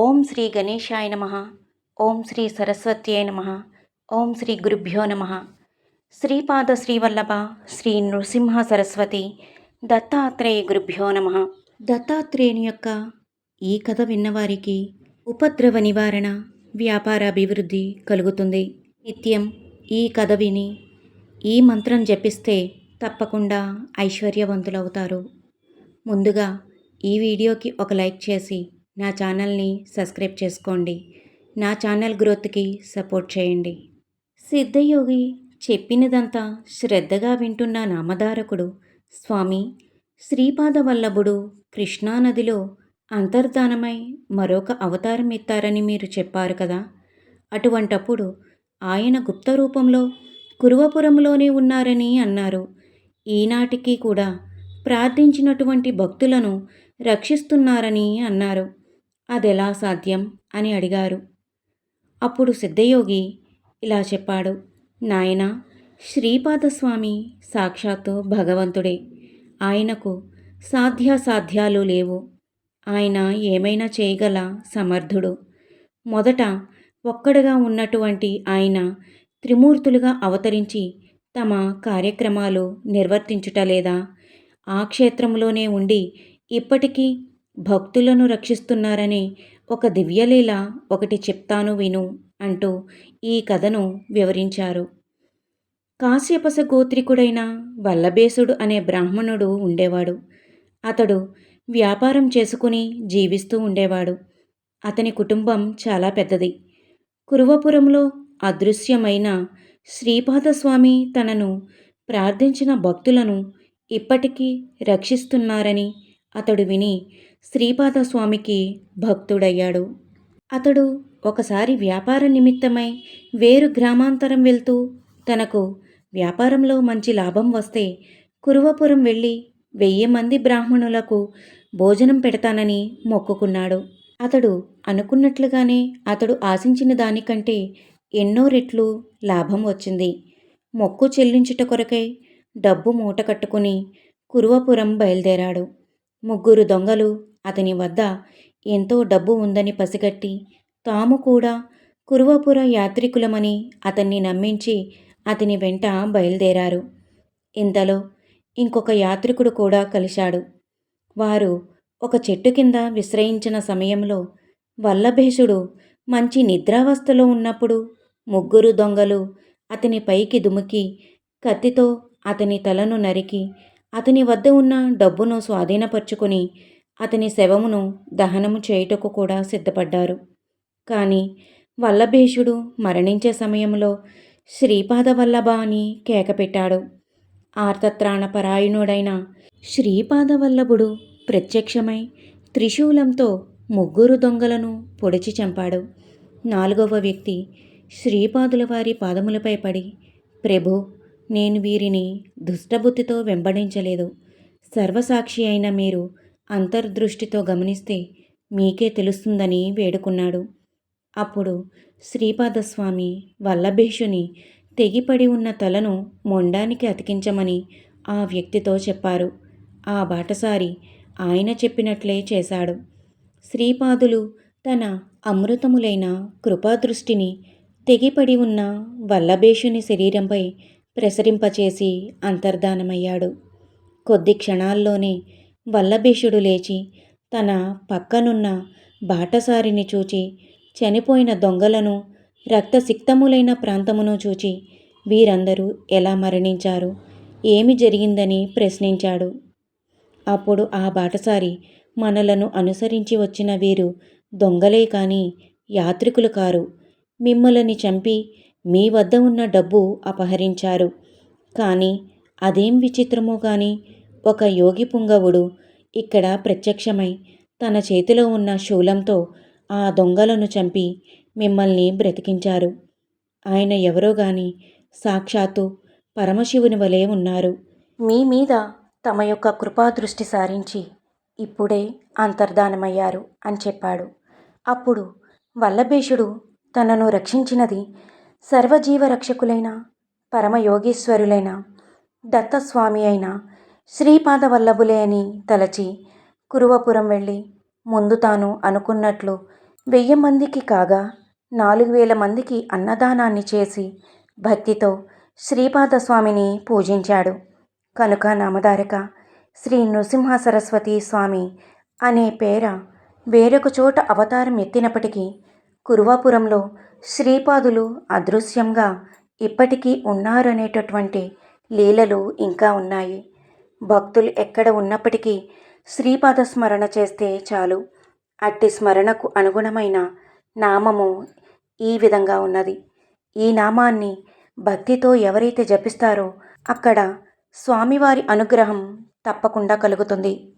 ఓం శ్రీ గణేశాయ నమ. ఓం శ్రీ సరస్వత్యై నమ. ఓం శ్రీ గురుభ్యో నమ. శ్రీపాద శ్రీవల్లభ శ్రీ నృసింహ సరస్వతి దత్తాత్రేయ గురుభ్యో నమ. దత్తాత్రేయుని యొక్క ఈ కథ విన్నవారికి ఉపద్రవ నివారణ వ్యాపార అభివృద్ధి కలుగుతుంది. నిత్యం ఈ కథ విని ఈ మంత్రం జపిస్తే తప్పకుండా ఐశ్వర్యవంతులవుతారు. ముందుగా ఈ వీడియోకి ఒక లైక్ చేసి నా ఛానల్ని సబ్స్క్రైబ్ చేసుకోండి. నా ఛానల్ గ్రోత్కి సపోర్ట్ చేయండి. సిద్ధయోగి చెప్పినదంతా శ్రద్ధగా వింటున్న నామధారకుడు స్వామి శ్రీపాద వల్లభుడు కృష్ణానదిలో అంతర్ధానమై మరొక అవతారం ఎత్తారని మీరు చెప్పారు కదా. అటువంటప్పుడు ఆయన గుప్త రూపంలో కురువపురంలోనే ఉన్నారని అన్నారు. ఈనాటికి కూడా ప్రార్థించినటువంటి భక్తులను రక్షిస్తున్నారని అన్నారు. అదెలా సాధ్యం? అని అడిగారు. అప్పుడు సిద్ధయోగి ఇలా చెప్పాడు. నాయన శ్రీపాదస్వామి సాక్షాత్తు భగవంతుడే. ఆయనకు సాధ్యాసాధ్యాలు లేవు. ఆయన ఏమైనా చేయగల సమర్థుడు. మొదట ఒక్కడుగా ఉన్నటువంటి ఆయన త్రిమూర్తులుగా అవతరించి తమ కార్యక్రమాలు నిర్వర్తించుటలేదా ఆ క్షేత్రంలోనే ఉండి ఇప్పటికీ భక్తులను రక్షిస్తున్నారని ఒక దివ్యలీల ఒకటి చెప్తాను విను అంటూ ఈ కథను వివరించారు. కాశ్యపస గోత్రికుడైన వల్లభేసుడు అనే బ్రాహ్మణుడు ఉండేవాడు. అతడు వ్యాపారం చేసుకుని జీవిస్తూ ఉండేవాడు. అతని కుటుంబం చాలా పెద్దది. కురువపురంలో అదృశ్యమైన శ్రీపాదస్వామి తనను ప్రార్థించిన భక్తులను ఇప్పటికీ రక్షిస్తున్నారని అతడు విని శ్రీపాదస్వామికి భక్తుడయ్యాడు. అతడు ఒకసారి వ్యాపార నిమిత్తమై వేరు గ్రామాంతరం వెళ్తూ తనకు వ్యాపారంలో మంచి లాభం వస్తే కురువపురం వెళ్ళి వెయ్యి మంది బ్రాహ్మణులకు భోజనం పెడతానని మొక్కుకున్నాడు. అతడు అనుకున్నట్లుగానే అతడు ఆశించిన దానికంటే ఎన్నో రెట్లు లాభం వచ్చింది. మొక్కు చెల్లించుట కొరకై డబ్బు మూట కట్టుకుని కురువపురం బయలుదేరాడు. ముగ్గురు దొంగలు అతని వద్ద ఎంతో డబ్బు ఉందని పసిగట్టి తాము కూడా కురువపుర యాత్రికులమని అతన్ని నమ్మించి అతని వెంట బయలుదేరారు. ఇంతలో ఇంకొక యాత్రికుడు కూడా కలిశాడు. వారు ఒక చెట్టు కింద విశ్రయించిన సమయంలో వల్లభేషుడు మంచి నిద్రావస్థలో ఉన్నప్పుడు ముగ్గురు దొంగలు అతని పైకి దుముకి కత్తితో అతని తలను నరికి అతని వద్ద ఉన్న డబ్బును స్వాధీనపరుచుకుని అతని శవమును దహనము చేయుటకు కూడా సిద్ధపడ్డారు. కానీ వల్లభేషుడు మరణించే సమయంలో శ్రీపాద వల్లభ అని కేకపెట్టాడు. ఆర్తత్రాణపరాయణుడైన శ్రీపాదవల్లభుడు ప్రత్యక్షమై త్రిశూలంతో ముగ్గురు దొంగలను పొడిచి చంపాడు. నాలుగవ వ్యక్తి శ్రీపాదుల వారి పాదములపై పడి ప్రభు నేను వీరిని దుష్టబుద్ధితో వెంబడించలేదు. సర్వసాక్షి అయిన మీరు అంతర్దృష్టితో గమనిస్తే మీకే తెలుస్తుందని వేడుకున్నాడు. అప్పుడు శ్రీపాదస్వామి వల్లభేషుని తెగిపడి ఉన్న తలను మొండానికి అతికించమని ఆ వ్యక్తితో చెప్పారు. ఆ బాటసారి ఆయన చెప్పినట్లే చేశాడు. శ్రీపాదులు తన అమృతములైన కృపాదృష్టిని తెగిపడి ఉన్న వల్లభేషుని శరీరంపై ప్రసరింపచేసి అంతర్ధానమయ్యాడు. కొద్ది క్షణాల్లోనే వల్లభీషుడు లేచి తన పక్కనున్న బాటసారిని చూచి చనిపోయిన దొంగలను రక్తసిక్తములైన ప్రాంతమును చూచి వీరందరూ ఎలా మరణించారు? ఏమి జరిగిందని ప్రశ్నించాడు. అప్పుడు ఆ బాటసారి మనలను అనుసరించి వచ్చిన వీరు దొంగలే కాని యాత్రికులు కారు. మిమ్మల్ని చంపి మీ వద్ద ఉన్న డబ్బు అపహరించారు. కానీ అదేం విచిత్రమో కానీ ఒక యోగి పుంగవుడు ఇక్కడ ప్రత్యక్షమై తన చేతిలో ఉన్న శూలంతో ఆ దొంగలను చంపి మిమ్మల్ని బ్రతికించారు. ఆయన ఎవరో గాని సాక్షాత్తు పరమశివుని వలె ఉన్నారు. మీ మీద తమ యొక్క కృపాదృష్టి సారించి ఇప్పుడే అంతర్ధానమయ్యారు అని చెప్పాడు. అప్పుడు వల్లభేషుడు తనను రక్షించినది సర్వజీవ రక్షకులైన పరమయోగీశ్వరులైన దత్తస్వామి అయిన శ్రీపాద వల్లభులే అని తలచి కురువపురం వెళ్ళి ముందు తాను అనుకున్నట్లు వెయ్యి మందికి కాగా నాలుగు వేల మందికి అన్నదానాన్ని చేసి భక్తితో శ్రీపాదస్వామిని పూజించాడు. కనుక నామధారక శ్రీ నృసింహ సరస్వతి స్వామి అనే పేర వేరొక చోట అవతారం ఎత్తినప్పటికీ కురువాపురంలో శ్రీపాదులు అదృశ్యంగా ఇప్పటికీ ఉన్నారనేటటువంటి లీలలు ఇంకా ఉన్నాయి. భక్తులు ఎక్కడ ఉన్నప్పటికీ శ్రీపాద స్మరణ చేస్తే చాలు. అట్టి స్మరణకు అనుగుణమైన నామము ఈ విధంగా ఉన్నది. ఈ నామాన్ని భక్తితో ఎవరైతే జపిస్తారో అక్కడ స్వామివారి అనుగ్రహం తప్పకుండా కలుగుతుంది.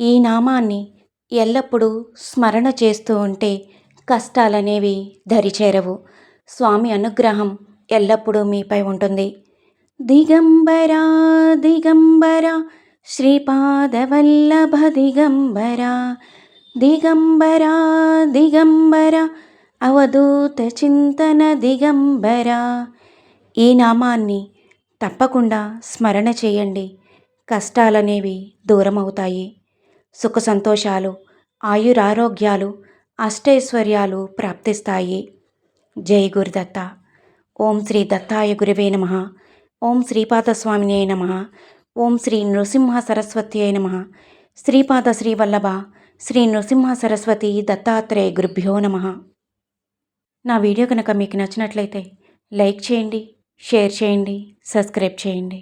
ఈ నామాన్ని ఎల్లప్పుడూ స్మరణ చేస్తూ ఉంటే కష్టాలనేవి దరిచేరవు. స్వామి అనుగ్రహం ఎల్లప్పుడూ మీపై ఉంటుంది. దిగంబరా దిగంబర శ్రీపాదవల్లభ దిగంబర దిగంబరా దిగంబర అవధూత చింతన దిగంబర ఈ నామాన్ని తప్పకుండా స్మరణ చేయండి. కష్టాలనేవి దూరమవుతాయి. సుఖ సంతోషాలు ఆయురారోగ్యాలు అష్టైశ్వర్యాలు ప్రాప్తిస్తాయి. జై గురుదత్త. ఓం శ్రీ దత్తాయ గురువే నమ. ఓం శ్రీపాదస్వామినే నమ. ఓం శ్రీ నృసింహ సరస్వతి నమ. శ్రీపాద శ్రీవల్లభ శ్రీ నృసింహ సరస్వతి దత్తాత్రేయ గురుభ్యో నమ. నా వీడియో కనుక మీకు నచ్చినట్లయితే లైక్ చేయండి షేర్ చేయండి సబ్స్క్రైబ్ చేయండి.